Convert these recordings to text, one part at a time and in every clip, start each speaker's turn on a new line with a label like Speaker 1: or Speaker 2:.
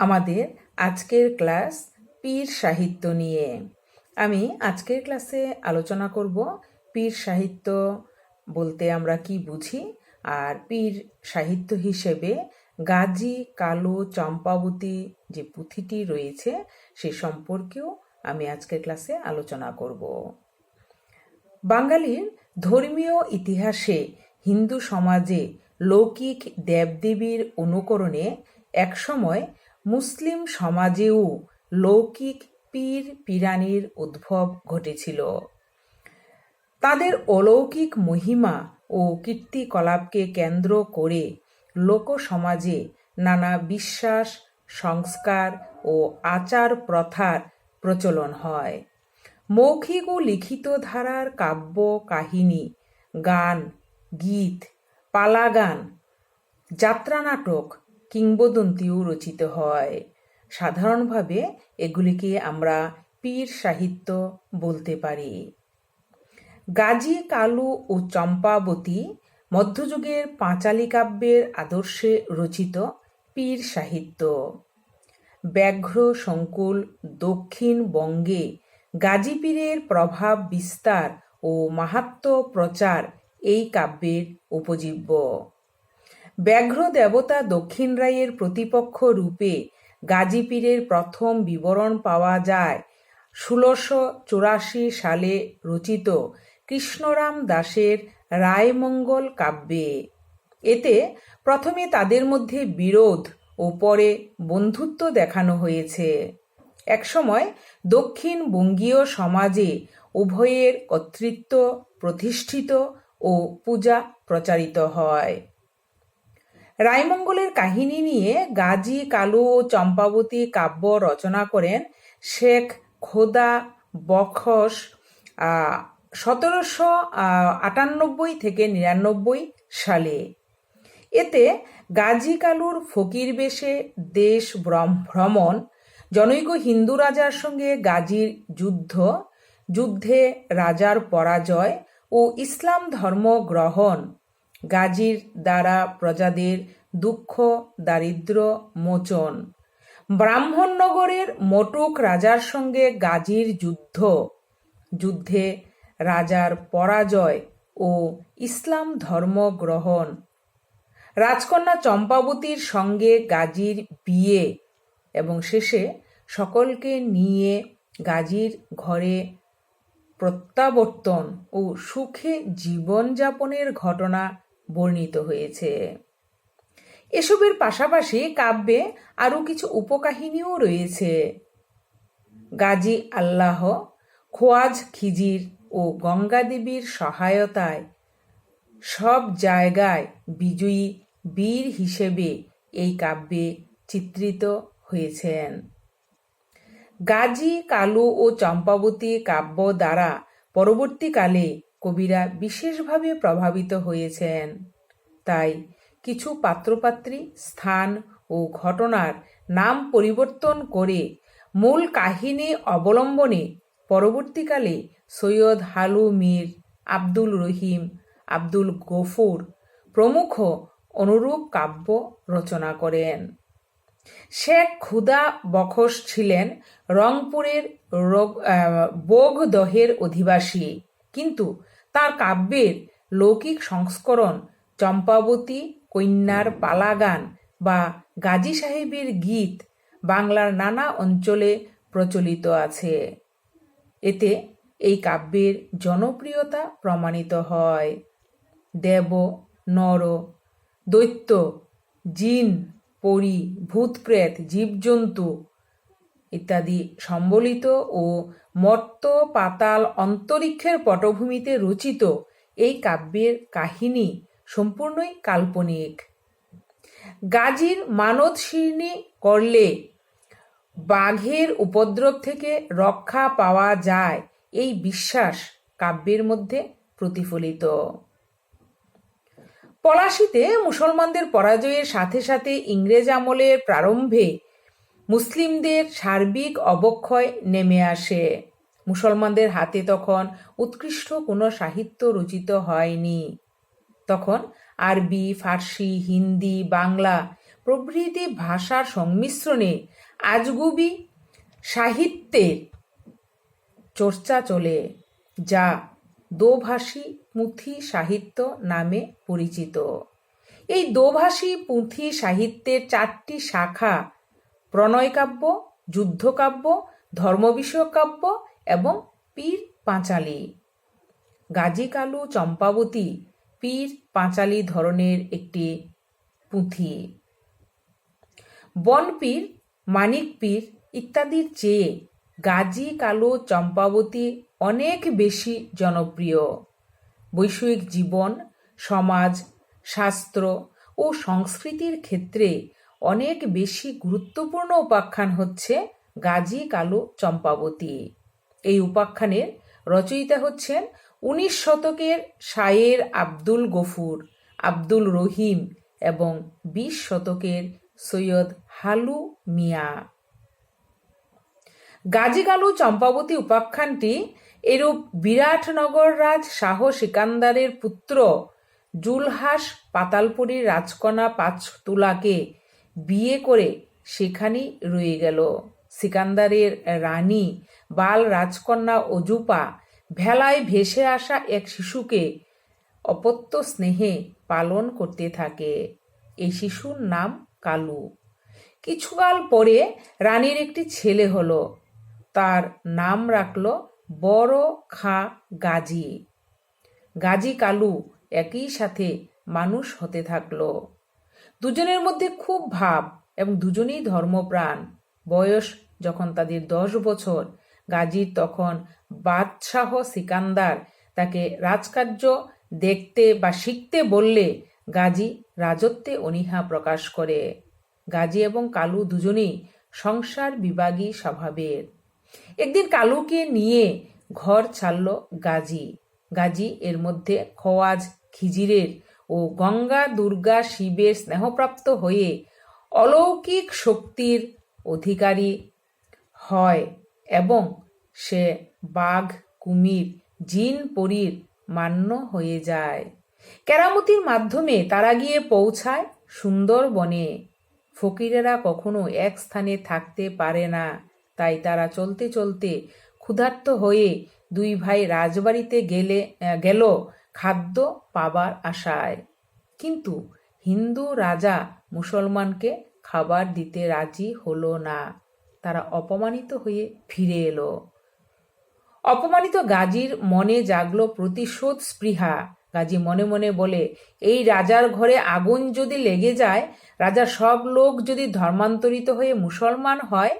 Speaker 1: আমাদের আজকের ক্লাস পীর সাহিত্য নিয়ে। আমি আজকের ক্লাসে আলোচনা করব পীর সাহিত্য বলতে আমরা কি বুঝি আর পীর সাহিত্য হিসেবে গাজী কালো চম্পাবতী যে পুঁথিটি রয়েছে সে সম্পর্কেও আমি আজকের ক্লাসে আলোচনা করব। বাঙালির ধর্মীয় ইতিহাসে হিন্দু সমাজে লৌকিক দেবদেবীর অনুকরণে একসময় মুসলিম সমাজেও লৌকিক পীর পিরানির উদ্ভব ঘটেছিল। তাদের অলৌকিক মহিমা ও কীর্তিকলাপকে কেন্দ্র করে লোক সমাজে নানা বিশ্বাস, সংস্কার ও আচার প্রথার প্রচলন হয়। মৌখিক ও লিখিত ধারার কাব্য, কাহিনী, গান, গীত, পালাগান যাত্রানাটক কিংবদন্তিও রচিত হয়। সাধারণভাবে এগুলিকে আমরা পীর সাহিত্য বলতে পারি। গাজী কালু ও চম্পাবতী মধ্যযুগের পাঁচালী কাব্যের আদর্শে রচিত পীর সাহিত্য। ব্যাঘ্র সংকুল দক্ষিণবঙ্গে গাজী পীরের প্রভাব বিস্তার ও মাহাত্ম প্রচার এই কাব্যের উপজীব্য। ব্যাঘ্র দেবতা দক্ষিণ রায়ের প্রতিপক্ষ রূপে গাজী পীরের প্রথম বিবরণ পাওয়া যায়। ষোলোশো চুরাশি সালে রচিত কৃষ্ণরাম দাসের রায়মঙ্গল কাব্যে। এতে প্রথমে তাদের মধ্যে বিরোধ ও পরে বন্ধুত্ব দেখানো হয়েছে। একসময় দক্ষিণ বঙ্গীয় সমাজে উভয়ের কর্তৃত্ব প্রতিষ্ঠিত ও পূজা প্রচারিত হয়। রায়মঙ্গলের কাহিনী নিয়ে গাজী, কালু, চম্পাবতী কাব্য রচনা করেন শেখ খোদা বখশ সতেরোশো আটানব্বই থেকে নিরানব্বই সালে। এতে গাজী, কালুর ফকির বেশে দেশ ভ্রমণ, জনৈক হিন্দু রাজার সঙ্গে গাজীর যুদ্ধ, যুদ্ধে রাজার পরাজয় ও ইসলাম ধর্ম গ্রহণ গাজীর দ্বারা প্রজাদের দুঃখ, দারিদ্র, মোচন। ব্রাহ্মণনগরের মটুক রাজার সঙ্গে গাজীর যুদ্ধ। যুদ্ধে রাজার পরাজয় ও ইসলাম ধর্ম গ্রহণ। রাজকন্যা চম্পাবতীর সঙ্গে গাজীর বিয়ে এবং শেষে সকলকে নিয়ে গাজীর ঘরে প্রত্যাবর্তন ও সুখে জীবনযাপনের ঘটনা বর্ণিত হয়েছে। এসবের পাশাপাশি কাব্যে আরও কিছু উপকাহিনীও রয়েছে। গাজী আল্লাহ, খোয়াজ খিজির ও গঙ্গা দেবীর সহায়তায় সব জায়গায় বিজয়ী বীর হিসেবে এই কাব্যে চিত্রিত হয়েছেন। গাজী, কালু ও চম্পাবতী কাব্য দ্বারা পরবর্তীকালে কবিরা বিশেষভাবে প্রভাবিত হয়েছেন। তাই কিছু পাত্রপাত্রী স্থান ও ঘটনার নাম পরিবর্তন করে মূল কাহিনী অবলম্বনে পরবর্তীকালে সৈয়দ হালু মীর আব্দুল রহিম, আব্দুল গফুর প্রমুখ অনুরূপ কাব্য রচনা করেন। শেখ খুদা বখশ ছিলেন রংপুরের বোগদহের অধিবাসী। কিন্তু তার কাব্যের লৌকিক সংস্করণ চম্পাবতী, কন্যার পালাগান বা গাজী সাহেবের গীত বাংলার নানা অঞ্চলে প্রচলিত আছে। এতে এই কাব্যের জনপ্রিয়তা প্রমাণিত হয়। দেব, নর, দৈত্য, জিন, পরি ভূতপ্রেত জীবজন্তু ইত্যাদি সম্বলিত ও মর্ত পাতাল অন্তরিক্ষের পটভূমিতে রচিত এই কাব্যের কাহিনী সম্পূর্ণই কাল্পনিক। গাজীর মানত শিরনি করলে বাঘের উপদ্রব থেকে রক্ষা পাওয়া যায় এই বিশ্বাস কাব্যের মধ্যে প্রতিফলিত। পলাশিতে মুসলমানদের পরাজয়ের সাথে সাথে ইংরেজ আমলের প্রারম্ভে মুসলিমদের সার্বিক অবক্ষয় নেমে আসে। মুসলমানদের হাতে তখন উৎকৃষ্ট কোনো সাহিত্য রচিত হয়নি। তখন আরবি, ফার্সি, হিন্দি, বাংলা প্রভৃতি ভাষার সংমিশ্রণে আজগুবি সাহিত্যের চর্চা চলে, যা দোভাষী পুঁথি সাহিত্য নামে পরিচিত। এই দোভাষী পুঁথি সাহিত্যের চারটি শাখা প্রণয়কাব্য, যুদ্ধকাব্য ধর্মবিষয়ক কাব্য এবং পীর পাঁচালী। গাজী কালু চম্পাবতী পীর পাঁচালী ধরনের একটি পুঁথি। বনপীর মানিক পীর ইত্যাদির চেয়ে গাজী কালু চম্পাবতী অনেক বেশি জনপ্রিয়। বৈষয়িক জীবন, সমাজ, শাস্ত্র ও সংস্কৃতির ক্ষেত্রে অনেক বেশি গুরুত্বপূর্ণ উপাখ্যান হচ্ছে গাজী কালু চম্পাবতী। এই উপাখ্যানের রচয়িতা হচ্ছেন উনিশ শতকের শায়ের আব্দুল গফুর, আব্দুল রহিম এবং বিশ শতকের সৈয়দ হালু মিয়া। গাজী কালু চম্পাবতী উপাখ্যানটি এরূপ বিরাটনগর রাজ শাহ সিকান্দারের পুত্র জুলহাস পাতালপুরীর রাজকন্যা পাঁচতুলাকে বিয়ে করে সেখানেই রয়ে গেল। সিকান্দারের রানী বাল রাজকন্যা অজুপা ভেলায় ভেসে আসা এক শিশুকে অপত্য স্নেহে পালন করতে থাকে। এই শিশুর নাম কালু। কিছুকাল পরে রানীর একটি ছেলে হলো। তার নাম রাখল বড় খা গাজী। গাজী কালু একই সাথে মানুষ হতে থাকল। দুজনের মধ্যে খুব ভাব এবং দুজনেই ধর্মপ্রাণ। বয়স যখন তাদের দশ বছর, গাজীর তখন বাদশাহ সিকান্দার তাকে রাজকার্য দেখতে বা শিখতে বললে গাজী রাজত্বে অনীহা প্রকাশ করে। গাজী এবং কালু দুজনেই সংসার বিভাগী স্বভাবের। একদিন কালুকে নিয়ে ঘর ছাড়ল গাজী। গাজী এর মধ্যে খোয়াজ, খিজিরের ও গঙ্গা, দুর্গা শিবের স্নেহপ্রাপ্ত হয়ে অলৌকিক শক্তির অধিকারী হয় এবং সে বাঘ, কুমির, জিন, পরীর মান্য হয়ে যায়। কেরামতির মাধ্যমে তারা গিয়ে পৌঁছায় সুন্দরবনে। ফকিরেরা কখনো এক স্থানে থাকতে পারে না, তাই তারা চলতে চলতে ক্ষুধার্ত হয়ে দুই ভাই রাজবাড়িতে গেলে, গেল খাদ্য পাবার আশায়। কিন্তু হিন্দু রাজা মুসলমানকে খাবার দিতে রাজি হলো না। তারা অপমানিত হয়ে ফিরে এলো। অপমানিত গাজীর মনে জাগলো প্রতিশোধ স্পৃহা। গাজী মনে মনে বলে, এই রাজার ঘরে আগুন যদি লেগে যায়, রাজার সব লোক যদি ধর্মান্তরিত হয়ে মুসলমান হয়,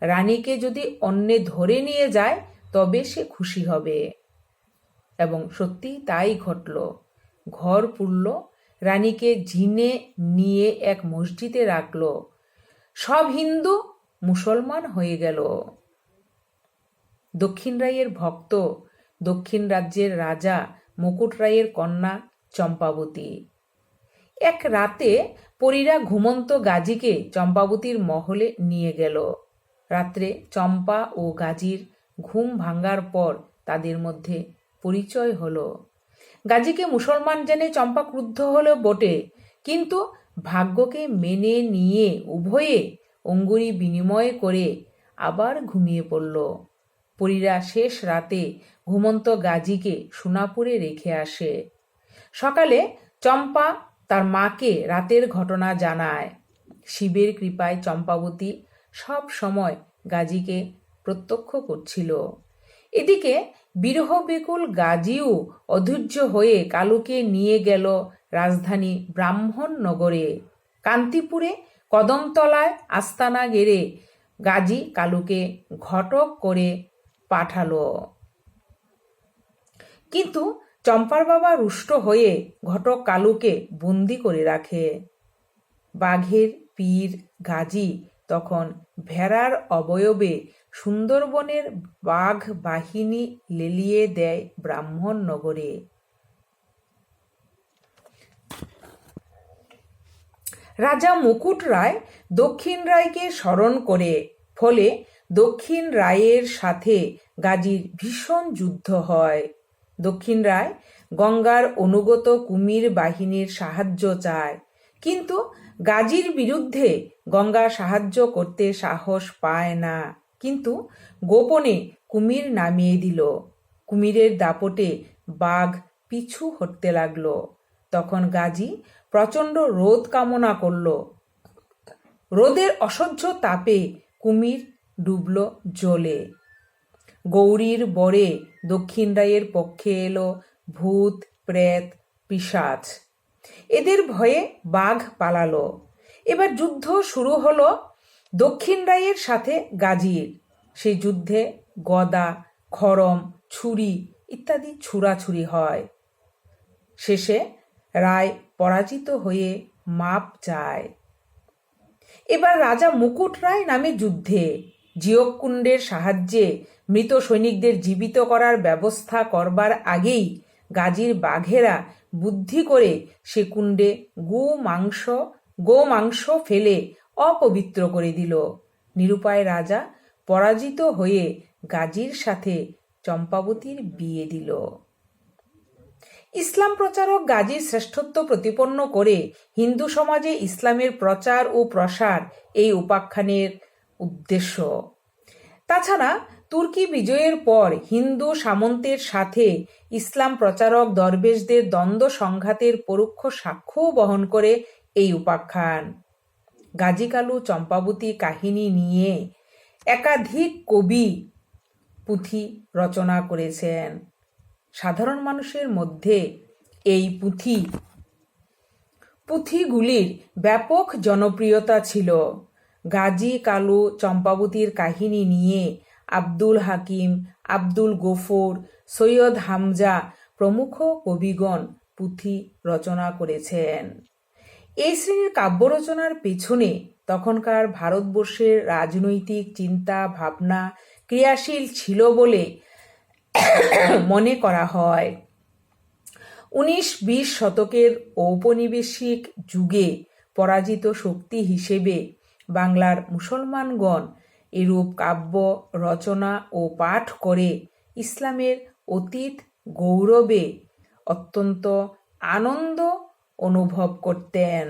Speaker 1: রানীকে যদি অন্যে ধরে নিয়ে যায়, তবে সে খুশি হবে। এবং সত্যি তাই ঘটল। ঘর পুরল রানীকে ঝিনে নিয়ে এক মসজিদে রাখল। সব হিন্দু মুসলমান হয়ে গেল। দক্ষিণ রায়ের ভক্ত, দক্ষিণ রাজ্যের রাজা, মুকুট রায়ের কন্যা, চম্পাবতী। এক রাতে পরীরা ঘুমন্ত গাজীকে চম্পাবতীর মহলে নিয়ে গেল। রাত্রে চম্পা ও গাজীর ঘুম ভাঙ্গার পর তাদের মধ্যে পরিচয় হলো। গাজীকে মুসলমান জেনে চম্পা ক্রুদ্ধ হলো বটে, কিন্তু ভাগ্যকে মেনে নিয়ে উভয়ে অঙ্গুরি বিনিময় করে আবার ঘুমিয়ে পড়ল। পরীরা শেষ রাতে ঘুমন্ত গাজীকে সোনাপুরে রেখে আসে। সকালে চম্পা তার মাকে রাতের ঘটনা জানায়। শিবের কৃপায় চম্পাবতী সব সময় গাজীকে প্রত্যক্ষ করছিল। এদিকে বিরহ বেকুল গাজীও অধৈর্য হয়ে কালুকে নিয়ে গেল রাজধানী ব্রাহ্মণনগরে। কান্তিপুরে কদমতলায় আস্তানা গেড়ে গাজী কালুকে ঘটক করে পাঠালো। কিন্তু চম্পার বাবা রুষ্ট হয়ে ঘটক কালুকে বন্দি করে রাখে। বাঘের, পীর, গাজী তখন ভেড়ার অবয়বে সুন্দরবনের বাঘ বাহিনী লেলিয়ে দেয় ব্রাহ্মণ নগরে। রাজা মুকুট রায় দক্ষিণ রায়কে স্মরণ করে, ফলে দক্ষিণ রায়ের সাথে গাজীর ভীষণ যুদ্ধ হয়। দক্ষিণ রায় গঙ্গার অনুগত কুমির বাহিনীর সাহায্য চায়। কিন্তু গাজীর বিরুদ্ধে গঙ্গা সাহায্য করতে সাহস পায় না। কিন্তু গোপনে কুমির নামিয়ে দিল। কুমিরের দাপটে বাঘ পিছু হটতে লাগল। তখন গাজী প্রচণ্ড রোদ কামনা করল। রোদের অসহ্য তাপে কুমির ডুবল জলে। গৌরীর বরে দক্ষিণ রায়ের পক্ষে এলো ভূত, প্রেত, পিশাচ। এদের ভয়ে বাঘ পালালো। এবার যুদ্ধ শুরু হলো দক্ষিণ রায়ের সাথে গাজীর। সেই যুদ্ধে গদা খরম ছুরি ইত্যাদি ছুরাছুরি হয়। শেষে রায় পরাজিত হয়ে মাপ চায়। এবার রাজা মুকুট রায় নামে যুদ্ধে। জিয়কুণ্ডের সাহায্যে মৃত সৈনিকদের জীবিত করার ব্যবস্থা করবার আগেই গাজীর বাঘেরা বুদ্ধি করে সে কুণ্ডে গো মাংস গো মাংস ফেলে অপবিত্র করে দিল। নিরুপায় রাজা পরাজিত হয়ে গাজীর সাথে চম্পাবতীর বিয়ে দিল। ইসলাম প্রচারক গাজীর শ্রেষ্ঠত্ব প্রতিপন্ন করে হিন্দু সমাজে ইসলামের প্রচার ও প্রসার এই উপাখ্যানের উদ্দেশ্য। তাছাড়া তুর্কি বিজয়ের পর হিন্দু সামন্তের সাথে ইসলাম প্রচারক দরবেশদের দ্বন্দ্ব সংঘাতের পরোক্ষ সাক্ষ্যও বহন করে এই উপাখ্যান। গাজী কালু চম্পাবতী কাহিনী নিয়ে একাধিক কবি পুঁথি রচনা করেছেন। সাধারণ মানুষের মধ্যে এই পুঁথি, পুঁথিগুলির ব্যাপক জনপ্রিয়তা ছিল। গাজী কালু চম্পাবতীর কাহিনী নিয়ে আব্দুল হাকিম, আব্দুল গফুর, সৈয়দ হামজা প্রমুখ কবিগণ পুঁথি রচনা করেছেন। এই শ্রেণির কাব্য রচনার পেছনে তখনকার ভারতবর্ষের রাজনৈতিক চিন্তা, ভাবনা ক্রিয়াশীল ছিল বলে মনে করা হয়। উনিশ বিশ শতকের ঔপনিবেশিক যুগে পরাজিত শক্তি হিসেবে বাংলার মুসলমানগণ এরূপ কাব্য রচনা ও পাঠ করে ইসলামের অতীত গৌরবে অত্যন্ত আনন্দ অনুভব করতেন।